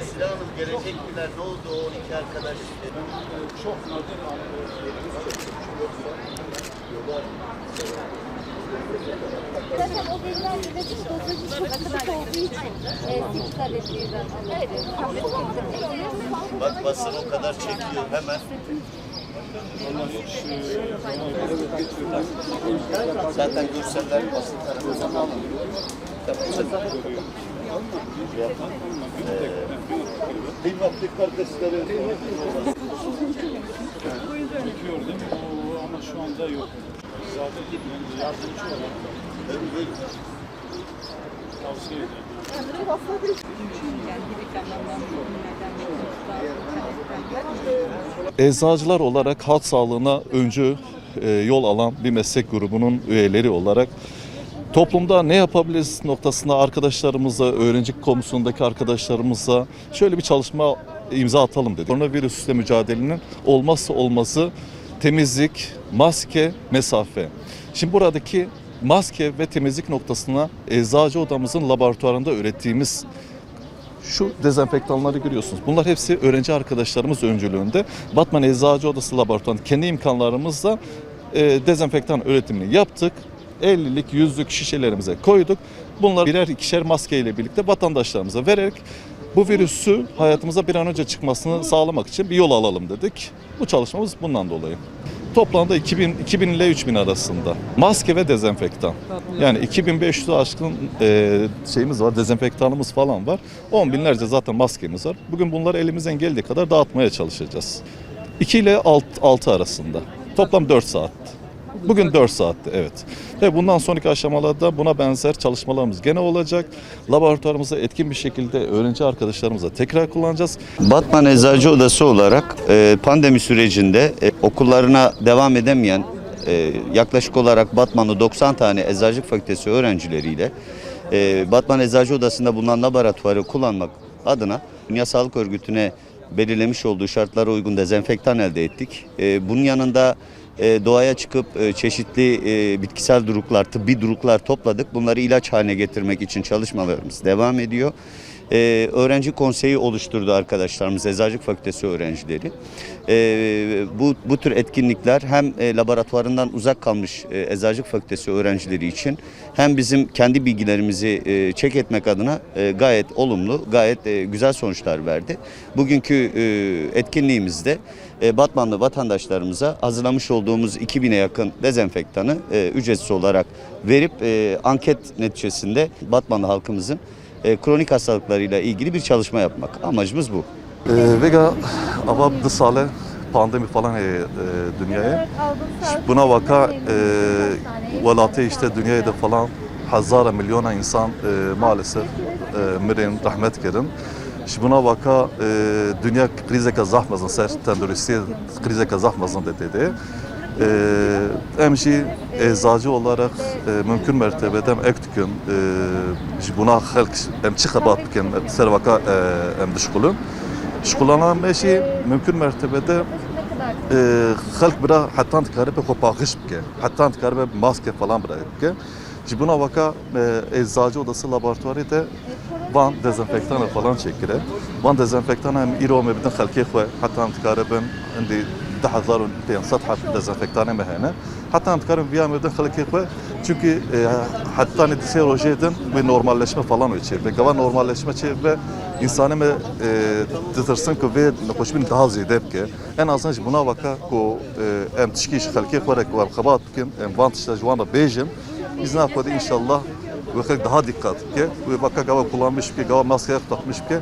Esra Hanım gelecek günler ne oldu o 12 arkadaş? Çok nadir. Yoksa yola Zaten o veriler de çok dozajı çok düşük olduğu için e, alabiliyoruz. Bak basın o kadar çekiyor hemen. Zaten görseller basın tarafından alınıyor. Bir vakit kardeşleri çekiyor değil mi? Ama şu anda yok. Zaten yani yardımcı olarak tavsiye ederim. Eczacılar olarak halk sağlığına öncü e, yol alan bir meslek grubunun üyeleri olarak toplumda ne yapabiliriz noktasında arkadaşlarımızla, öğrenci komisyonundaki arkadaşlarımızla şöyle bir çalışma imza atalım dedik. Koronavirüsle mücadelenin olmazsa olmazı temizlik, maske, mesafe. Şimdi buradaki maske ve temizlik noktasına eczacı odamızın laboratuvarında ürettiğimiz şu dezenfektanları görüyorsunuz. Bunlar hepsi öğrenci arkadaşlarımız öncülüğünde Batman Eczacı Odası Laboratuvarı'nda kendi imkanlarımızla e, dezenfektan üretimini yaptık. 50'lik, 100'lük şişelerimize koyduk. Bunlar birer ikişer maske ile birlikte vatandaşlarımıza vererek bu virüsü hayatımıza bir an önce çıkmasını sağlamak için bir yol alalım dedik. Bu çalışmamız bundan dolayı. Toplamda 2000, 2000 ile 3000 arasında. Maske ve dezenfektan. Yani 2500'ü aşkın e, şeyimiz var, dezenfektanımız falan var. 10 binlerce zaten maskemiz var. Bugün bunları elimizden geldiği kadar dağıtmaya çalışacağız. 2 ile 6, 6 arasında. Toplam 4 saat. Bugün 4 saatte evet. Ve bundan sonraki aşamalarda buna benzer çalışmalarımız gene olacak. Laboratuvarımızı etkin bir şekilde öğrenci arkadaşlarımıza tekrar kullanacağız. Batman Eczacı Odası olarak e, pandemi sürecinde e, okullarına devam edemeyen e, yaklaşık olarak Batmanlı 90 tane Eczacılık Fakültesi öğrencileriyle Batman Eczacı Odası'nda bulunan laboratuvarı kullanmak adına Dünya Sağlık Örgütü'ne belirlemiş olduğu şartlara uygun dezenfektan elde ettik. Bunun yanında e, doğaya çıkıp e, çeşitli e, bitkisel duruklar, tıbbi duruklar topladık. Bunları ilaç haline getirmek için çalışmalarımız devam ediyor. Ee, öğrenci konseyi oluşturdu arkadaşlarımız, Eczacılık Fakültesi öğrencileri. Ee, bu, bu tür etkinlikler hem e, laboratuvarından uzak kalmış e, Eczacılık Fakültesi öğrencileri için hem bizim kendi bilgilerimizi e, çek etmek adına e, gayet olumlu, gayet e, güzel sonuçlar verdi. Bugünkü e, etkinliğimizde e, Batmanlı vatandaşlarımıza hazırlamış olduğumuz 2000'e yakın dezenfektanı e, ücretsiz olarak verip e, anket neticesinde Batmanlı halkımızın e, kronik hastalıklarıyla ilgili bir çalışma yapmak. Amacımız bu. Ee, Vega ama sale pandemi falan e, e, dünyaya. Buna vaka e, velatı işte dünyada falan hazara milyona insan e, maalesef e, mirin, rahmet kerin. Şimdi buna vaka e, dünya krize kazahmazın, ser tendürüsti krize kazahmazın dedi. Ee, hem şey eczacı olarak e, mümkün mertebede hem ek tükün, e, buna halk hem çıkabat tükün, ser vaka e, hem dışkulun. Şkulanan meşi mümkün mertebede halk bira hatta tıkarıp kopakış bike, hatta tıkarıp maske falan bira bike. Cibuna vaka eczacı odası laboratuvaride van dezenfektanı falan çekire. Van dezenfektanı hem iro mebidin halke hatta tıkarıp hem daha 10200 سطحه ديزانفيكتاني من هنا حتى نتكلم بها مبدا خليك çünkü hatta ne diseyolojiden bir normalleşme falan öçer. Ve gava normalleşme çer ve insanı me tıtırsın ki ve koşbin daha ziyade ki en azından buna vaka ko em tişki iş halki korek var kabat kim em vant işte juanda bejim izna kodu inşallah ve daha dikkat ki ve vaka gava kullanmış ki gava maske takmış ki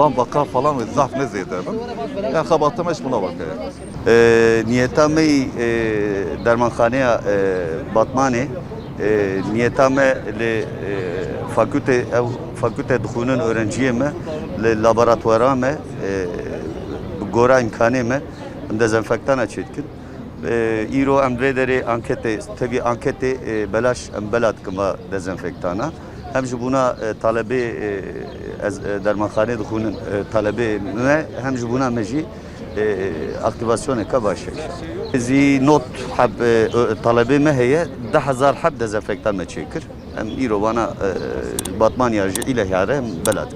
van vaka falan ve zaf ne ziyade yani xabattım eş buna yani. E, niyetame e, dermanxaneya e, Batmanê e, niyetame li e, fakülte ev fakülte dixwînin öğrenciyê me li laboratuvara me e, bi gora imkanê me dezenfektana çêtkin. E, îro em rê derê anketê tevî anketê belaş em bela dikim va dezenfektana. Hem ji buna e, talebê e, ez e, dermanxanê dixwînin e, talebê me hem ji buna me jî اكتيفاسيون كباشي زي نوت حب طلبي ما هي ده هزار حب دزفكتان ما تشكر ام ايرو وانا باتمان يرجع الى هذا بلد